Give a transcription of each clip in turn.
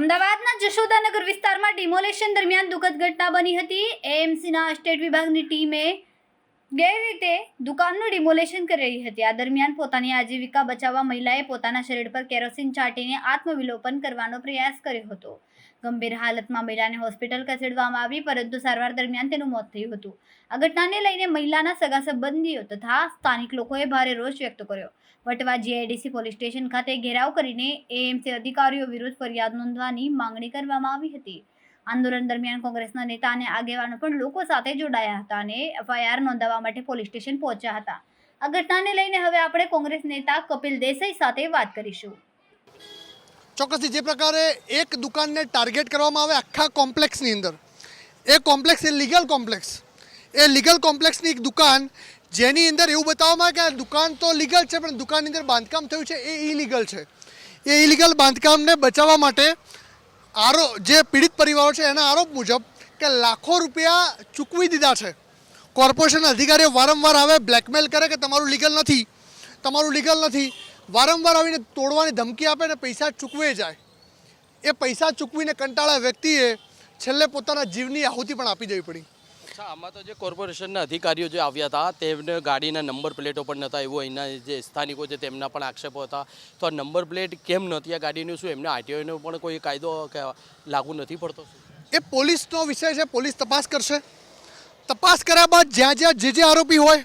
અમદાવાદના જશોદાનગર વિસ્તારમાં ડિમોલેશન દરમિયાન દુઃખદ ઘટના બની હતી. એએમસીના સ્ટેટ વિભાગની ટીમે ગેરરીતે દુકાનનું ડિમોલેશન કરી રહી હતી. આ દરમિયાન પોતાની આજીવિકા બચાવવા મહિલાએ પોતાના શરીર પર કેરોસીન છાંટીને આત્મવિલોપન કરવાનો પ્રયાસ કર્યો હતો. ગંભીર હાલતમાં મહિલાને હોસ્પિટલ ખસેડવામાં આવી, પરંતુ સારવાર દરમિયાન તેનું મોત થયું હતું. આ ઘટનાને લઈને મહિલાના સગા સંબંધીઓ તથા સ્થાનિક લોકોએ ભારે રોષ વ્યક્ત કર્યો. વટવા જીઆઈડીસી પોલીસ સ્ટેશન ખાતે ઘેરાવ કરીને એએમસી અધિકારીઓ વિરુદ્ધ ફરિયાદ નોંધવાની માંગણી કરવામાં આવી હતી. આંદોલન દરમિયાન કોંગ્રેસના નેતા અને આગેવાનો પણ લોકો સાથે જોડાયા હતા અને એફઆઈઆર નોંધાવવા માટે પોલીસ સ્ટેશન પહોંચ્યા હતા. આ ઘટનાને લઈને હવે આપણે કોંગ્રેસ નેતા કપિલ દેસાઈ સાથે વાત કરીશું. ચોક્કસથી જે પ્રકારે એક દુકાનને ટાર્ગેટ કરવામાં આવે આખા કોમ્પ્લેક્સની અંદર, એ કોમ્પ્લેક્સ એ લીગલ કોમ્પ્લેક્સ, એ લીગલ કોમ્પ્લેક્સની એક દુકાન, જેની અંદર એવું બતાવવામાં આવે કે આ દુકાન તો લીગલ છે, પણ દુકાનની અંદર બાંધકામ થયું છે, એ ઇલીગલ છે. એ ઇલીગલ બાંધકામને બચાવવા માટે આરો, જે પીડિત પરિવારો છે, એના આરોપ મુજબ કે લાખો રૂપિયા ચૂકવી દીધા છે. કોર્પોરેશન અધિકારીઓ વારંવાર આવે બ્લેકમેલ કરે કે તમારું લીગલ નથી. તમારું લીગલ નથી. વારંવાર આવીને તોડવાની ધમકી આપે ને પૈસા ચૂકવે જાય. એ પૈસા ચૂકવીને કંટાળા વ્યક્તિએ છેલ્લે પોતાના જીવની આહુતિ પણ આપી દેવી પડી. અચ્છા, આમાં તો જે કોર્પોરેશનના અધિકારીઓ જે આવ્યા હતા, તેમને ગાડીના નંબર પ્લેટો પણ નહોતા એવું અહીંના જે સ્થાનિકો છે તેમના પણ આક્ષેપો હતા. તો આ નંબર પ્લેટ કેમ નહોતી, આ ગાડીનું શું, એમને આરટીઓનો પણ કોઈ કાયદો લાગુ નથી પડતો? એ પોલીસનો વિષય છે, પોલીસ તપાસ કરશે. તપાસ કર્યા બાદ જ્યાં જ્યાં જે જે આરોપી હોય,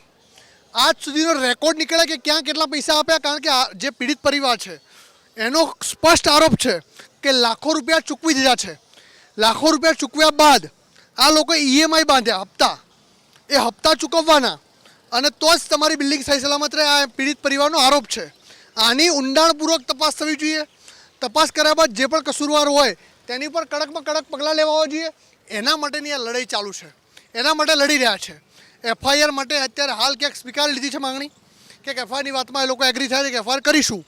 આજ સુધીનો રેકોર્ડ નીકળે કે ક્યાં કેટલા પૈસા આપ્યા, કારણ કે જે પીડિત પરિવાર છે, એનો સ્પષ્ટ આરોપ છે કે લાખો રૂપિયા ચૂકવી દીધા છે. લાખો રૂપિયા ચૂકવ્યા બાદ આ લોકો ઈએમઆઈ બાંધ્યા, હપ્તા. એ હપ્તા ચૂકવવાના. અને તો જ તમારી બિલ્ડિંગ સહી સલામત રહે. આ પીડિત પરિવારનો આરોપ છે. આની ઊંડાણપૂર્વક તપાસ થવી જોઈએ. તપાસ કર્યા બાદ જે પણ કસૂરવાર હોય, તેની પર કડકમાં કડક પગલાં લેવા જોઈએ. એના માટેની આ લડાઈ ચાલુ છે. એના માટે લડી રહ્યા છે. એફઆઈઆર માટે અત્યારે હાલ ક્યાંક સ્વીકારી લીધી છે માંગણી? કે એફઆઈઆરની વાતમાં એ લોકો એગ્રી થાય છે કે એફઆઈઆર કરીશું.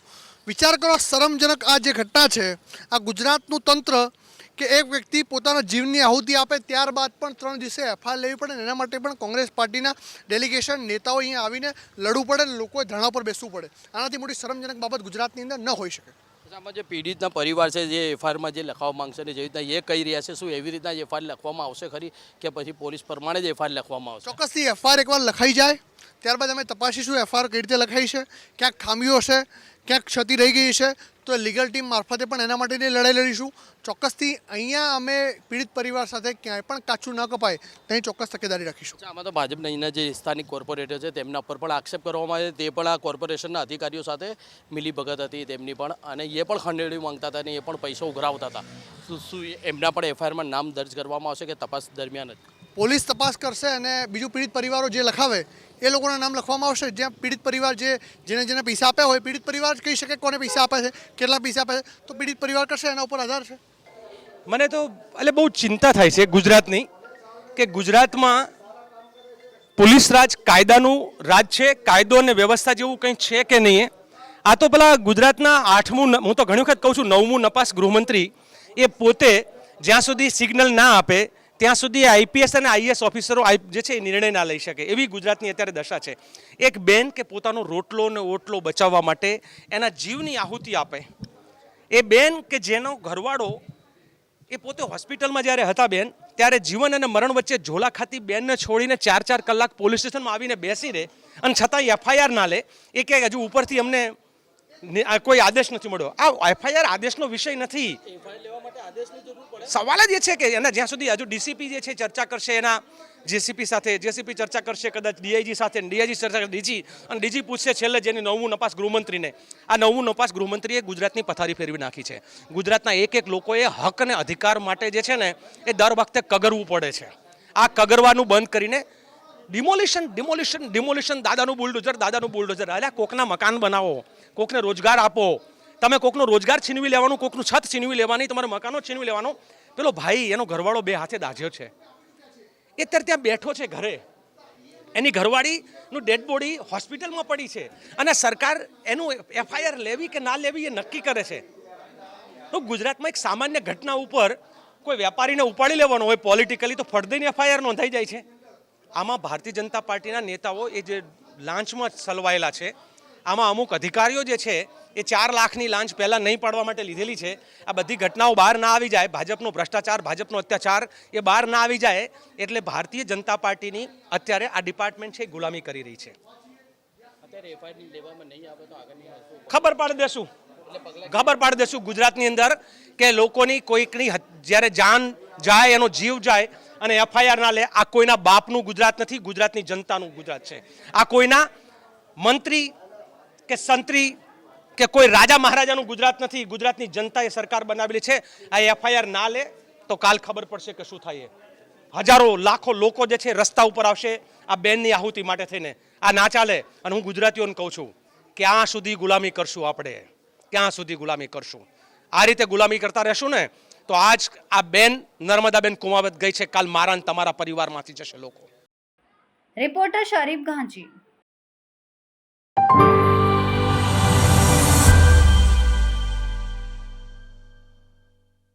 વિચાર કરો, શરમજનક આ જે ઘટના છે, આ ગુજરાતનું તંત્ર કે એક વ્યક્તિ પોતાના જીવની આહુતિ આપે ત્યારબાદ પણ ત્રણ દિવસે એફઆઈઆર લેવી પડે એના માટે પણ કોંગ્રેસ પાર્ટીના ડેલિગેશન નેતાઓ અહીંયા આવીને લડવું પડે અને લોકોએ ધરણા પર બેસવું પડે. આનાથી મોટી શરમજનક બાબત ગુજરાતની અંદર ન હોઈ શકે. આમાં જે પીડિતના પરિવાર છે જે એફઆઈઆરમાં જે લખવા માંગશે ને જેવી રીતના એ કહી રહ્યા છે શું એવી રીતના એફઆઈઆર લખવામાં આવશે ખરી કે પછી પોલીસ પ્રમાણે જ એફઆઈઆર લખવામાં આવશે? ચોક્કસથી એફઆઈઆર એકવાર લખાઈ જાય. ત્યારબાદ અમે તપાસીશું એફઆઈઆર કઈ રીતે લખાઈ છે ક્યાંક ખામીઓ છે ક્યાંક ક્ષતિ રહી ગઈ છે. તો લીગલ ટીમ મારફતે પણ એના માટેની લડાઈ લડીશું. ચોક્કસથી અહીંયા અમે પીડિત પરિવાર સાથે ક્યાંય પણ કાચું ન કપાય, તેની ચોક્કસ તકેદારી રાખીશું. આમાં તો ભાજપના અહીંના જે સ્થાનિક કોર્પોરેટર છે, તેમના પર પણ આક્ષેપ કરવામાં આવે તે પણ આ કોર્પોરેશનના અધિકારીઓ સાથે મિલીભગત હતી તેમની પણ, અને એ પણ ખંડેડી માંગતા હતા અને એ પણ પૈસો ઉઘરાવતા હતા. શું એમના પણ એફઆઈઆરમાં નામ દર્જ કરવામાં આવશે કે તપાસ દરમિયાન જ? પોલીસ તપાસ કરશે અને બીજું પીડિત પરિવારો જે લખાવે, એ લોકોના નામ લખવામાં આવશે. જ્યાં પીડિત પરિવાર જે, જેને જેને પૈસા આપ્યા હોય, પીડિત પરિવાર જ કહી શકે કોને પૈસા આપે છે, કેટલા પૈસા આપે છે, તો પીડિત પરિવાર કરશે, એના ઉપર આધાર છે. મને તો, એટલે બહુ ચિંતા થાય છે ગુજરાતની, કે ગુજરાતમાં પોલીસ રાજ કાયદાનું રાજ છે, કાયદો અને વ્યવસ્થા જેવું કંઈ છે કે નહીં આ તો પેલા ગુજરાતના આઠમું હું તો ઘણી વખત કહું છું, નવમું નપાસ ગૃહમંત્રી એ પોતે જ્યાં સુધી સિગ્નલ ના આપે ત્યાં સુધી આઈપીએસ અને આઈએસ ઓફિસરો જે છે એ નિર્ણય ના લઈ શકે. એવી ગુજરાતની અત્યારે દશા છે. એક બેન કે પોતાનો રોટલો અને ઓટલો બચાવવા માટે એના જીવની આહુતિ આપે. એ બેન કે જેનો ઘરવાળો એ પોતે હોસ્પિટલમાં જ્યારે હતા બેન, ત્યારે જીવન અને મરણ વચ્ચે ઝોલા ખાતી બેનને છોડીને ચાર ચાર કલાક પોલીસ સ્ટેશનમાં આવીને બેસી રહે અને છતાં એફઆઈઆર ના લે. એ કે હજુ ઉપરથી અમને ને- કોઈ આદેશ નથી મળ્યો. આ એફઆઈઆર આદેશનો વિષય નથી. સવાલ જ એ છે કે એના જ્યાં સુધી હજુ ડીસીપી જે છે ચર્ચા કરશે, એના જેસીપી સાથે જેસીપી ચર્ચા કરશે, કદાચ ડીઆઈજી સાથે ડીઆઈજી ચર્ચા ડીજી અને ડીજી પૂછશે છેલ્લે જેની નવમું નપાસ ગૃહમંત્રીને. આ નવમું નપાસ ગૃહમંત્રીએ ગુજરાતની પથારી ફેરવી નાખી છે. ગુજરાતના એક એક લોકોએ હક અને અધિકાર માટે જે છે ને, એ દર વખતે કગરવું પડે છે. આ કગરવાનું બંધ કરીને ડિમોલિશન ડિમોલિશન ડિમોલિશન, દાદાનું બુલડોઝર દાદાનું બુલડોઝર. અલ્યા, કોકના મકાન બનાવો. કોકને રોજગાર આપો. તમે કોકનો રોજગાર છીનવી લેવાનું, કોકનું છત છીનવી લેવાની, તમારે મકાનો છીનવી લેવાનો. પેલો ભાઈ, એનો ઘરવાળો બે હાથે દાઝ્યો છે. એ અત્યારે ત્યાં બેઠો છે ઘરે. એની ઘરવાળીનું ડેડ બોડી હોસ્પિટલમાં પડી છે. અને સરકાર એનું એફઆઈઆર લેવી કે ના લેવી એ નક્કી કરે છે. તો ગુજરાતમાં એક સામાન્ય ઘટના ઉપર કોઈ વેપારીને ઉપાડી લેવાનો હોય પોલિટિકલી તો ફળદઈની એફઆઈઆર નોંધાઈ જાય છે. આમાં ભારતીય જનતા પાર્ટીના નેતાઓ એ જે લાંચમાં સલવાયેલા છે આમાં અમુક અધિકારીઓ જે છે એ ચાર લાખની લાંચ પહેલાં નહીં પાડવા માટે લીધેલી છે. આ બધી ઘટનાઓ બહાર ના આવી જાય. ભાજપનો ભ્રષ્ટાચાર ભાજપનો અત્યાચાર એ બહાર ના આવી જાય એટલે ભારતીય જનતા પાર્ટીની અત્યારે આ ડિપાર્ટમેન્ટ છે ગુલામી કરી રહી છે. ખબર પાડી દેશું. ખબર પાડી દેશું ગુજરાતની અંદર કે લોકોની કોઈકની જ્યારે જાન જાય એનો જીવ જાય અને એફઆઈઆર ના લે આ કોઈના બાપનું ગુજરાત નથી ગુજરાતની જનતાનું ગુજરાત છે. આ કોઈના મંત્રી કે સંત્રી કે કોઈ રાજા મહારાજાનું ગુજરાત નથી, ગુજરાતની જનતાએ સરકાર બનાવેલી છે, આ એફઆઈઆર ના લે તો કાલ ખબર પડશે કે શું થાય હજારો, લાખો લોકો જે છે રસ્તા ઉપર આવશે આ બેનની આહુતિ માટે થઈને. આ ના ચાલે અને હું ગુજરાતીઓને કહું છું, ક્યાં સુધી ગુલામી કરશું આપણે? ક્યાં સુધી ગુલામી કરશું? આ રીતે ગુલામી કરતા રહેશું ને, તો આજ આ બેન, નર્મદાબેન કુમાવત ગઈ છે, કાલ મારા તમારા પરિવારમાંથી જશે લોકો. રિપોર્ટર શરીફ ગાંજી